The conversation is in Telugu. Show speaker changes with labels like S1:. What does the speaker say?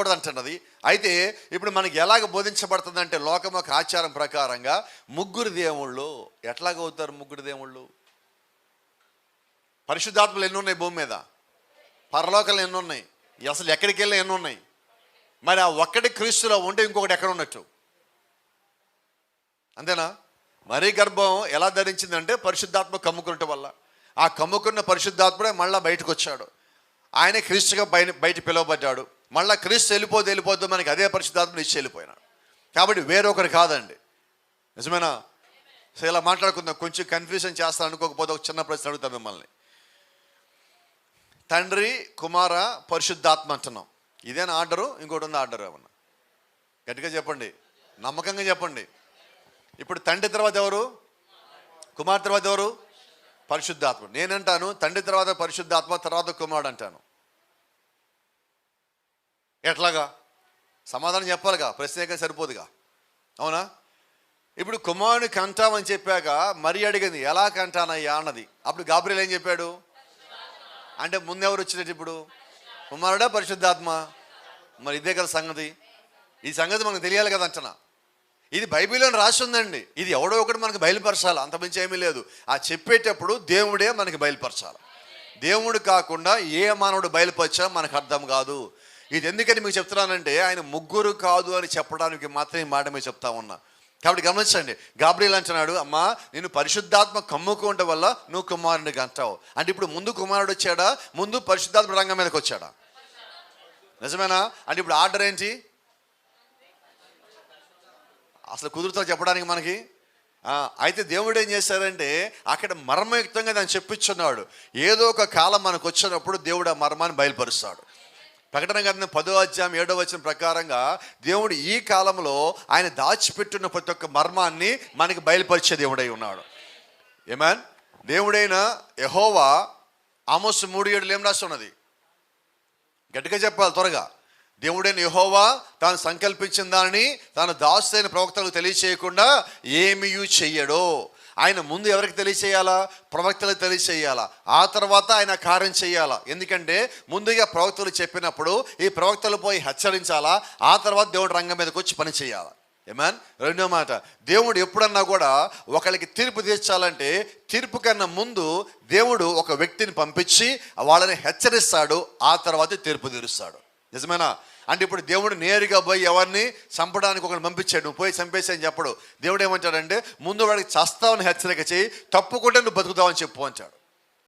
S1: చెప్పకూడదు అంటున్నది అయితే ఇప్పుడు మనకి ఎలాగ బోధించబడుతుందంటే లోకం యొక్క ఆచారం ప్రకారంగా ముగ్గురు దేవుళ్ళు ఎట్లాగవుతారు ముగ్గురు దేవుళ్ళు? పరిశుద్ధాత్మలు ఎన్ని ఉన్నాయి భూమి మీద? పరలోకాలు ఎన్ని ఉన్నాయి? అసలు ఎక్కడికి వెళ్ళి ఎన్ని ఉన్నాయి? మరి ఆ ఒక్కటి క్రీస్తులో ఉంటే ఇంకొకటి ఎక్కడ ఉన్నట్టు? అంతేనా? మరీ గర్భం ఎలా ధరించిందంటే పరిశుద్ధాత్మ కమ్ముకున్నట్టు వల్ల. ఆ కమ్ముకున్న పరిశుద్ధాత్ముడే మళ్ళీ బయటకు వచ్చాడు. ఆయన క్రీస్తుగా బయట బయట పిలువబడ్డాడు. మళ్ళీ క్రీస్తు వెళ్ళిపోతే వెళ్ళిపోద్దు మనకి అదే పరిశుద్ధాత్మని ఇచ్చి వెళ్ళిపోయినాడు. కాబట్టి వేరొకరు కాదండి. నిజమేనా? సో ఇలా మాట్లాడుకుందాం. కొంచెం కన్ఫ్యూజన్ చేస్తాను అనుకోకపోతే ఒక చిన్న ప్రశ్న అడుగుతాం మిమ్మల్ని. తండ్రి కుమార పరిశుద్ధాత్మ అంటున్నాం. ఇదేనా ఆర్డరు? ఇంకోటి ఉంది ఆర్డర్ ఏమన్నా? గట్టిగా చెప్పండి. నమ్మకంగా చెప్పండి. ఇప్పుడు తండ్రి తర్వాత ఎవరు? కుమార్ తర్వాత ఎవరు? పరిశుద్ధాత్మ. నేనంటాను తండ్రి తర్వాత పరిశుద్ధాత్మ తర్వాత కుమారుడు అంటాను. ఎట్లాగా? సమాధానం చెప్పాలిగా ప్రశ్న సరిపోదుగా. అవునా? ఇప్పుడు కుమారుని కంటామని చెప్పాక మరి అడిగింది ఎలా కంటానయ్యా? అన్నది. అప్పుడు గాబ్రియల్ ఏం చెప్పాడు? అంటే ముందెవరు వచ్చినట్టు ఇప్పుడు? కుమారుడా పరిశుద్ధాత్మ? మరి ఇదే కదా సంగతి. ఈ సంగతి మనకు తెలియాలి కదా అంటనా? ఇది బైబిల్లో రాసి ఉందండి. ఇది ఎవడో ఒకటి మనకు బయలుపరచాలి. అంతమించి ఏమీ లేదు. ఆ చెప్పేటప్పుడు దేవుడే మనకి బయలుపరచాలి. దేవుడు కాకుండా ఏ మానవుడు బయలుపరిచా మనకు అర్థం కాదు. ఇది ఎందుకని మీకు చెప్తున్నానంటే ఆయన ముగ్గురు కాదు అని చెప్పడానికి మాత్రమే మాట మీరు చెప్తా ఉన్నా. కాబట్టి గమనించండి గాబ్రియల్ అంటున్నాడు అమ్మా నేను పరిశుద్ధాత్మ కమ్ముకోవడం వల్ల నువ్వు కుమారుడికి అంటావు. అంటే ఇప్పుడు ముందు కుమారుడు వచ్చాడా? ముందు పరిశుద్ధాత్మ రంగం మీదకి వచ్చాడా? నిజమేనా? అంటే ఇప్పుడు ఆర్డర్ ఏంటి? అసలు కుదురుతా చెప్పడానికి మనకి? అయితే దేవుడు ఏం చేశారంటే అక్కడ మర్మయుక్తంగా దాన్ని చెప్పించున్నాడు. ఏదో ఒక కాలం మనకు వచ్చినప్పుడు దేవుడు ఆ మర్మాన్ని బయలుపరుస్తాడు. ప్రకటన గ్రంథం పదో అధ్యాయం ఏడో వచ్చిన ప్రకారంగా దేవుడు ఈ కాలంలో ఆయన దాచిపెట్టిన ప్రతి ఒక్క మర్మాన్ని మనకి బయలుపరిచే దేవుడై ఉన్నాడు. ఏమాన్ దేవుడైన యహోవా ఆమోస్ మూడు ఏడులు ఏం రాసి ఉన్నది గట్టిగా చెప్పాలి త్వరగా. దేవుడైన యహోవా తాను సంకల్పించిన దానిని తాను దాస్తైన ప్రవక్తలకు తెలియచేయకుండా ఏమీ చెయ్యడో ఆయన ముందు ఎవరికి తెలియచేయాలా? ప్రవక్తలకు తెలియచేయాలా? ఆ తర్వాత ఆయన కార్యం చేయాలా? ఎందుకంటే ముందుగా ప్రవక్తలు చెప్పినప్పుడు ఈ ప్రవక్తలు పోయి హెచ్చరించాలా? ఆ తర్వాత దేవుడు రంగం మీదకి వచ్చి పని చేయాలా? ఏమాన్ రెండో మాట దేవుడు ఎప్పుడన్నా కూడా ఒకరికి తీర్పు తీర్చాలంటే తీర్పు కన్నా ముందు దేవుడు ఒక వ్యక్తిని పంపించి వాళ్ళని హెచ్చరిస్తాడు ఆ తర్వాత తీర్పు తీరుస్తాడు. నిజమేనా? అంటే ఇప్పుడు దేవుడు నేరుగా పోయి ఎవరిని చంపడానికి ఒకరిని పంపించాడు. నువ్వు పోయి చంపేసి అని చెప్పడు. దేవుడు ఏమంటాడంటే ముందు వాడికి చస్తావని హెచ్చరిక చేయి తప్పుకుంటే నువ్వు బతుకుతావని చెప్పు అంటాడు.